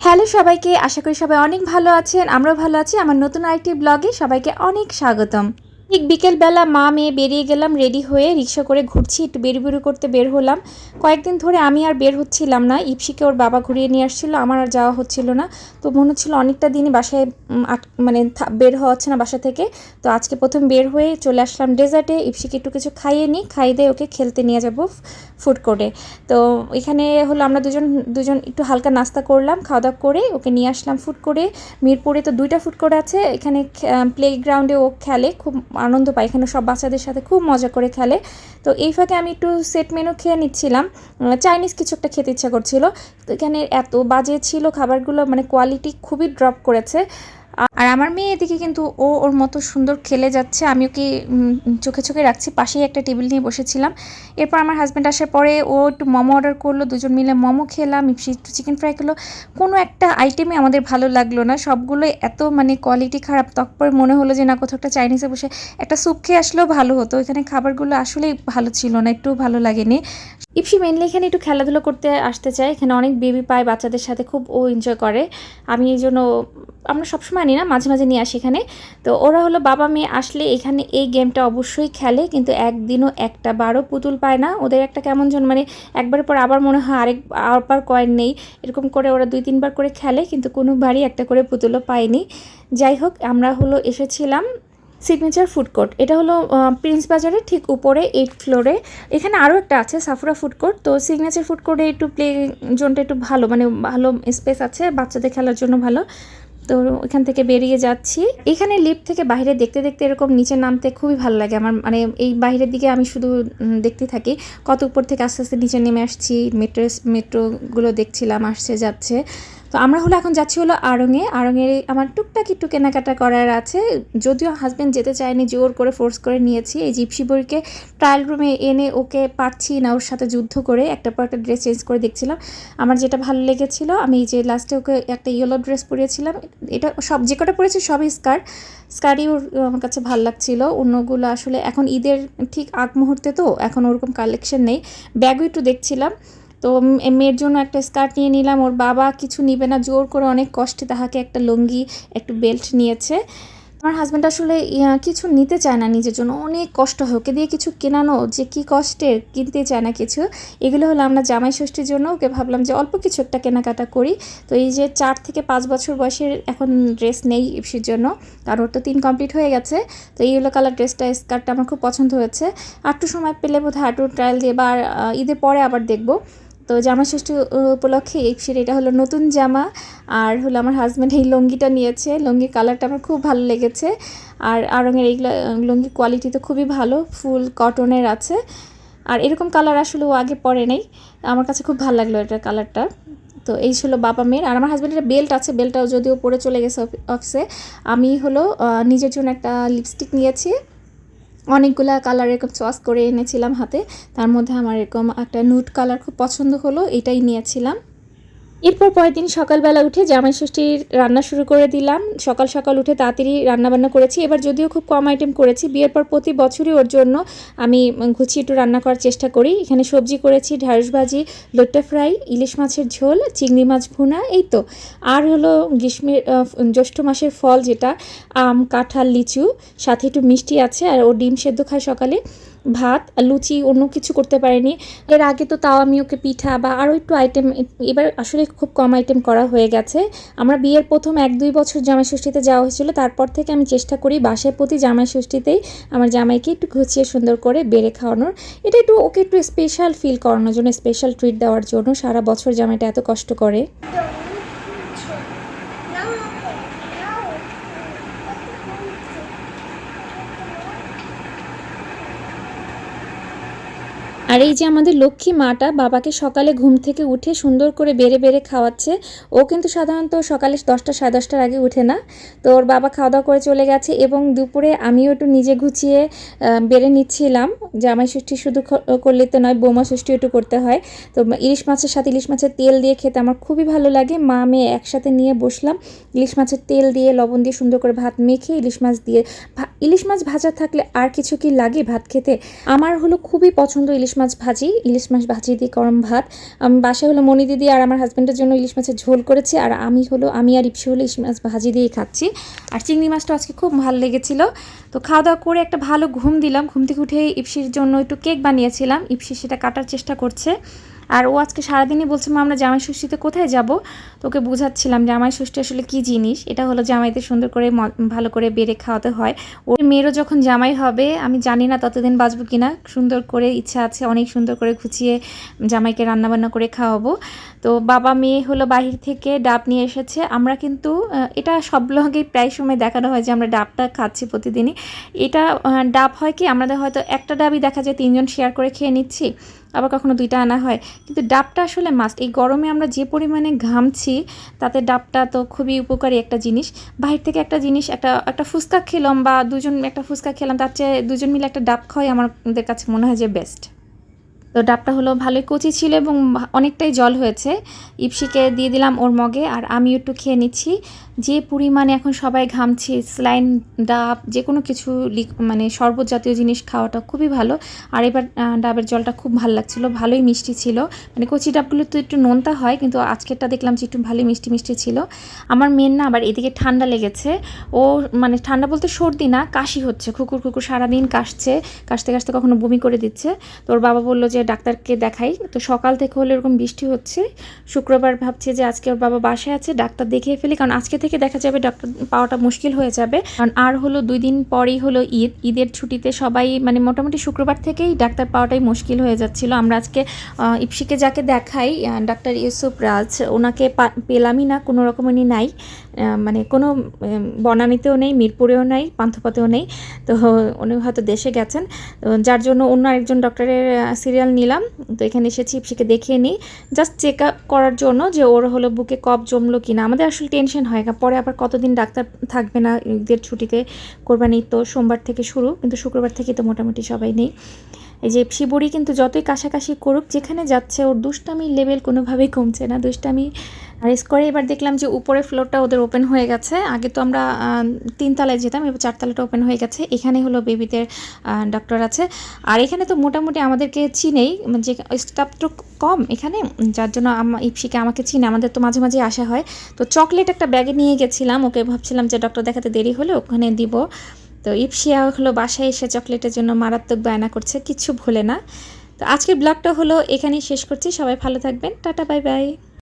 Hello সবাইকে, আশা করি সবাই অনেক ভালো আছেন, আমরাও ভালো আছি। আমার নতুন আরেকটি ব্লগে সবাইকে অনেক স্বাগতম। ঠিক বিকেলবেলা মা মেয়ে বেরিয়ে গেলাম রেডি হয়ে রিক্সা করে ঘুরছি, একটু বেরু বেরু করতে বের হলাম। কয়েকদিন ধরে আমি আর বের হচ্ছিলাম না, ইপসিকে ওর বাবা ঘুরিয়ে নিয়ে আসছিল, আমার আর যাওয়া হচ্ছিল না। তো মনে হচ্ছিল অনেকটা দিনই বাসায় মানে বের হওয়া হচ্ছে না বাসা থেকে। তো আজকে প্রথম বের হয়ে চলে আসলাম ডেজার্টে, ইপসিকে একটু কিছু খাইয়ে নিই, খাইয়ে দিয়ে ওকে খেলতে নিয়ে যাব ফুড কোর্টে তো এখানে হলো আমরা দুজন দুজন একটু হালকা নাস্তা করলাম, খাওয়া দাওয়া করে ওকে নিয়ে আসলাম ফুড কোর্টে মিরপুরে তো দুইটা ফুড কোর্ট আছে, এখানে প্লে গ্রাউন্ডে ও খেলে, খুব আনন্দ পায়। এখানে সব বাচ্চাদের সাথে খুব মজা করে খেলে। তো এই ফাঁকে আমি একটু সেট মেনু খেয়ে নিচ্ছিলাম। চাইনিজ কিছু একটা খেতে ইচ্ছা করছিল। তো এখানে এত বাজে ছিল খাবারগুলো মানে কোয়ালিটি খুবই ড্রপ করেছে। আর আমার মেয়ে এদিকে কিন্তু ও ওর মতো সুন্দর খেলে যাচ্ছে। আমি ওকে চোখে চোখে রাখছি, পাশেই একটা টেবিল নিয়ে বসেছিলাম। এরপর আমার হাজব্যান্ড আসার পরে ও একটু মোমো অর্ডার করল, দুজন মিলে মোমো খেলাম, ইপসি একটু চিকেন ফ্রাই করল কোনো একটা আইটেমে আমাদের ভালো লাগল না, সবগুলোই এত মানে কোয়ালিটি খারাপ। তারপর মনে হলো যে না, কোথাও একটা চাইনিজে বসে একটা স্যুপ খেয়ে আসলেও ভালো হতো। এখানে খাবারগুলো আসলেই ভালো ছিল না একটু ভালো লাগেনি। ইপসি মেনলি এখানে একটু খেলাধুলো করতে আসতে চায়। এখানে অনেক বেবি পায় বাচ্চাদের সাথে, খুব ও এনজয় করে। আমি এই জন্য আমরা সবসময় আনি না, মাঝে মাঝে নিয়ে আসি এখানে। তো ওরা হলো, বাবা মেয়ে আসলে এখানে এই গেমটা অবশ্যই খেলে, কিন্তু একদিনও একটা বারও পুতুল পায় না। ওদের একটা কেমন জন মানে একবার পর আবার মনে হয় আরেক আবার কয়েন নেই। এরকম করে ওরা দুই, তিনবার করে খেলে, কিন্তু কোনোবারই একটা করে পুতুলও পায়নি। যাই হোক, আমরা হলো এসেছিলাম সিগনেচার ফুড কোর্ট এটা হলো প্রিন্স বাজারের ঠিক উপরে এইট ফ্লোরে এখানে আরও একটা আছে সাফুরা ফুড কোর্ট তো সিগনেচার ফুড কোর্টে একটু প্লে জোনটা একটু ভালো মানে ভালো স্পেস আছে, বাচ্চাদের খেলার জন্য ভালো। তো এখান থেকে বেরিয়ে যাচ্ছি। এখানে লিফ্ট থেকে বাইরে দেখতে দেখতে এরকম নিচে নামতে খুবই ভালো লাগে আমার। মানে এই বাইরের দিকে আমি শুধু দেখতে থাকি। কত উপর থেকে আস্তে আস্তে নিচে নেমে আসছি মেট্রো মেট্রোগুলো দেখছিলাম, আসছে, যাচ্ছে। তো আমরা হলো এখন যাচ্ছি হলো আড়ংয়ে আড়ংয়ে আমার টুকটাক একটু কেনাকাটা করার আছে। যদিও হাজব্যান্ড যেতে চায়নি, জোর করে ফোর্স করে নিয়েছি। এই জিপসি বইকে ট্রায়াল রুমে এনে ওকে পারছি না ওর সাথে যুদ্ধ করে। একটা পর একটা ড্রেস চেঞ্জ করে দেখছিলাম। আমার যেটা ভালো লেগেছিল, আমি যে লাস্টে ওকে একটা ইয়েলো ড্রেস পরিয়েছিলাম, এটা সব যে কটা পরেছি সবই স্কার্ট স্কার্টই ওর, আমার কাছে ভালো লাগছিল। অন্যগুলো আসলে এখন ঈদের ঠিক আগ মুহূর্তে তো, এখন ওরকম কালেকশন নেই। ব্যাগও একটু দেখছিলাম। তো মেয়ের জন্য একটা স্কার্ট নিয়ে নিলাম। ওর বাবা কিছু নিবে না, জোর করে অনেক কষ্টে তাহাকে একটা লুঙ্গি, একটু বেল্ট নিয়েছে। আমার হাজব্যান্ড আসলে কিছু নিতে চায় না নিজের জন্য। অনেক কষ্ট হয়, ওকে দিয়ে কিছু কেনানো, যে কি কষ্টের, কিনতে চায় না কিছু। এগুলো হলো আমরা জামাই ষষ্ঠীর জন্য, ওকে ভাবলাম যে অল্প কিছু একটা কেনাকাটা করি। তো এই যে চার থেকে পাঁচ বছর বয়সের এখন ড্রেস নেই ইপসির জন্য, কারণ ওর তো তিন কমপ্লিট হয়ে গেছে। তো এই ইয়েলো কালার ড্রেসটা স্কার্টটা আমার খুব পছন্দ হয়েছে। একটু সময় পেলে বোধহয় হাঁটু ট্রায়াল দিয়ে বা ঈদের পরে আবার দেখব। তো জামা ষষ্ঠী উপলক্ষে ইপসির এটা হলো নতুন জামা। আর হলো আমার হাজব্যান্ড এই লুঙ্গিটা নিয়েছে। লুঙ্গির কালারটা আমার খুব ভালো লেগেছে। আর আরঙের এইগুলো লুঙ্গির কোয়ালিটি তো খুবই ভালো। ফুল কটনের আছে। আর এরকম কালার আসলে ও আগে পরে নেই। আমার কাছে খুব ভালো লাগল এটার কালারটা তো এই ছিল বাবা মেয়ের। আর আমার হাজব্যান্ডের বেল্ট আছে। বেল্টটাও যদিও পরে চলে গেছে অফি- অফিসে আমি হলো নিজের জন্য একটা লিপস্টিক নিয়েছি। অনেকগুলা কালার এরকম চয়েস করে এনেছিলাম হাতে। তার মধ্যে আমার এরকম একটা নুট কালার খুব পছন্দ হলো, এটাই নিয়েছিলাম। এরপর পরের দিন সকালবেলা উঠে জামাই ষষ্ঠীর রান্না শুরু করে দিলাম। সকাল সকাল উঠে তাড়াতাড়ি রান্নাবান্না করেছি। এবার যদিও খুব কম আইটেম করেছি। বিয়ের পর প্রতি বছরই ওর জন্য আমি গুছিয়ে একটু রান্না করার চেষ্টা করি। এখানে সবজি করেছি, ঢ্যাঁড়স ভাজি, লোট্টা ফ্রাই, ইলিশ মাছের ঝোল, চিংড়ি মাছ ভুনা, এই তো। আর হলো গ্রীষ্মের জ্যৈষ্ঠ মাসের ফল যেটা, আম, কাঁঠাল, লিচু, সাথে একটু মিষ্টি আছে। আর ও ডিম সেদ্ধ খায় সকালে। ভাত আর লুচি অন্য কিছু করতে পারিনি। এর আগে তো তাও আমি ওকে পিঠা বা আরও একটু আইটেম এবার আসলে খুব কম আইটেম করা হয়ে গেছে। আমরা বিয়ের প্রথম এক দুই বছর জামাই ষষ্ঠীতে যাওয়া হয়েছিল, তারপর থেকে আমি চেষ্টা করি বাসায় প্রতি জামাই ষষ্ঠীতেই আমার জামাইকে একটু গুছিয়ে সুন্দর করে বেড়ে খাওয়ানোর। এটা একটু, ওকে একটু স্পেশাল ফিল করানোর জন্য স্পেশাল ট্রিট দেওয়ার জন্য সারা বছর জামাইটা এত কষ্ট করে। আর এই যে আমাদের লক্ষ্মী মাটা বাবাকে সকালে ঘুম থেকে উঠে সুন্দর করে বেড়ে বেড়ে খাওয়াচ্ছে, ও কিন্তু সাধারণত সকালে দশটা সাড়ে দশটার আগে উঠে না। তো ওর বাবা খাওয়া দাওয়া করে চলে গেছে এবং দুপুরে আমিও একটু নিজে গুছিয়ে বেড়ে নিচ্ছিলাম। জামাই ষষ্ঠী শুধু করলে তো নয়, বৌমা ষষ্ঠী একটু করতে হয়। তো ইলিশ মাছের সাথে ইলিশ মাছের তেল দিয়ে খেতে আমার খুবই ভালো লাগে। মা, মেয়ে একসাথে নিয়ে বসলাম। ইলিশ মাছের তেল দিয়ে, লবণ দিয়ে সুন্দর করে ভাত মেখে ইলিশ মাছ দিয়ে ইলিশ মাছ ভাজা থাকলে আর কিছু কি লাগে ভাত খেতে? আমার হলো খুবই পছন্দ ইলিশ মাছ ভাজি, ইলিশ মাছ ভাজি দিয়ে গরম ভাত। আমি বাসায় হলো মনি দিদি আর আমার হাজব্যান্ডের জন্য ইলিশ মাছের ঝোল করেছি আর আমি হলো, আমি আর ইপসি হলো ইলিশ মাছ ভাজি দিয়ে খাচ্ছি। আর চিংড়ি মাছটা আজকে খুব ভালো লেগেছিল। তো খাওয়া দাওয়া করে একটা ভালো ঘুম দিলাম। ঘুম থেকে উঠে ইপসির জন্য একটু কেক বানিয়েছিলাম। ইপসি সেটা কাটার চেষ্টা করছে। আর ও আজকে সারাদিনই বলছে, মা, আমরা জামাই ষষ্ঠীতে কোথায় যাব? তোকে বুঝাচ্ছিলাম জামাই ষষ্ঠী আসলে কি জিনিস? এটা হলো জামাইতে সুন্দর করে ভালো করে বেড়ে খাওয়াতে হয়। ওর মেয়েরও যখন জামাই হবে, আমি জানি না ততদিন বাঁচবো কিনা। সুন্দর করে ইচ্ছা আছে অনেক সুন্দর করে খুচিয়ে জামাইকে রান্নাবান্না করে খাওয়াবো। তো বাবা মেয়ে হলো বাহির থেকে ডাব নিয়ে এসেছে। আমরা কিন্তু এটা সব ব্লগেই প্রায় সময় দেখানো হয় যে আমরা ডাবটা খাচ্ছি প্রতিদিনই। এটা ডাব হয় কি, আমাদের হয়তো একটা ডাবই দেখা যায়, তিনজন শেয়ার করে খেয়ে নিচ্ছি। আবার কখনো দুইটা আনা হয়। কিন্তু ডাবটা আসলে মাস্ট এই গরমে আমরা যে পরিমাণে ঘামছি, তাতে ডাবটা তো খুবই উপকারী একটা জিনিস। বাহির থেকে একটা জিনিস, একটা একটা ফুচকা খেলাম বা দুজন, একটা ফুচকা খেলাম, তার চেয়ে দুজন মিলে একটা ডাব খাওয়াই আমাদের কাছে মনে হয় যে বেস্ট তো ডাবটা হলো ভালোই কচি ছিল এবং অনেকটাই জল হয়েছে। ইপসিকে দিয়ে দিলাম ওর মগে আর আমি একটু খেয়ে নিচ্ছি। যে পরিমাণে এখন সবাই ঘামছি, স্লাইন, ডাব, যে কোনো কিছু মানে শরবত জাতীয় জিনিস খাওয়াটা খুবই ভালো। আর এবার ডাবের জলটা খুব ভালো লাগছিল, ভালোই মিষ্টি ছিল। মানে কচি ডাবগুলো তো একটু নোনতা হয়, কিন্তু আজকেরটা দেখলাম যে একটু ভালোই মিষ্টি মিষ্টি ছিল। আমার মেন না আবার এদিকে ঠান্ডা লেগেছে। ও মানে ঠান্ডা বলতে সর্দি না, কাশি হচ্ছে। কুকুর কুকুর সারাদিন কাশছে, কাশতে কাশতে কখনো বমি করে দিচ্ছে। তোর বাবা বলল যে ডাক্তারকে দেখাই। তো সকাল থেকে হলে এরকম বৃষ্টি হচ্ছে। শুক্রবার ভাবছি যে আজকে ওর বাবা বাসায় আছে, ডাক্তার দেখিয়ে ফেলি। কারণ আজকে থেকে দেখা যাবে ডাক্তার পাওয়াটা মুশকিল হয়ে যাবে। কারণ আর হলো দুই দিন পরেই হলো ঈদ। ঈদের ছুটিতে সবাই মানে মোটামুটি শুক্রবার থেকেই ডাক্তার পাওয়াটাই মুশকিল হয়ে যাচ্ছিল। আমরা আজকে ইপসিকে যাকে দেখাই ডাক্তার ইউসুফ রাজ, ওনাকে পেলামই না, কোনো রকম উনি নাই। মানে কোনো বনানীতেও নেই, মিরপুরেও নেই, পান্থপথেও নেই। তো উনি হয়তো দেশে গেছেন। যার জন্য অন্য আরেকজন ডক্টরের সিরিয়াল নিলাম। তো এখানে এসে চিপসিকে দেখিয়ে নিই। জাস্ট চেক আপ করার জন্য যে ওর হলো বুকে কপ জমলো কি না আমাদের আসলে টেনশন হয় না। পরে আবার কতদিন ডাক্তার থাকবে না, ঈদের ছুটিতে কোরবানি তো সোমবার থেকে শুরু, কিন্তু শুক্রবার থেকে তো মোটামুটি সবাই নেই। এই যে শিবুড়ি কিন্তু যতই কাছাকাছি করুক, যেখানে যাচ্ছে ওর দুষ্টামির লেভেল কোনোভাবেই কমছে না। দুষ্টামি রেস করে, এবার দেখলাম যে উপরের ফ্লোরটা ওদের ওপেন হয়ে গেছে। আগে তো আমরা তিনতলায় যেতাম, এবার চারতলাটা ওপেন হয়ে গেছে। এখানে হলো বেবিদের ডক্টর আছে। আর এখানে তো মোটামুটি আমাদেরকে চিনেই, যে স্টাফ তো কম এখানে, যার জন্য ইপসিকে আমাকে চিনে, আমাদের তো মাঝে মাঝে আসা হয়। তো চকলেট একটা ব্যাগে নিয়ে গেছিলাম, ওকে ভাবছিলাম যে ডক্টর দেখাতে দেরি হলে ওখানে দিব। তো ইপসিয়া হলো বাসায় এসে চকলেটের জন্য মারাত্মক বায়না করছে, কিছু ভুলে না। তো আজকের ব্লগটা হলো এখানেই শেষ করছি, সবাই ভালো থাকবেন, টাটা, বাই বাই।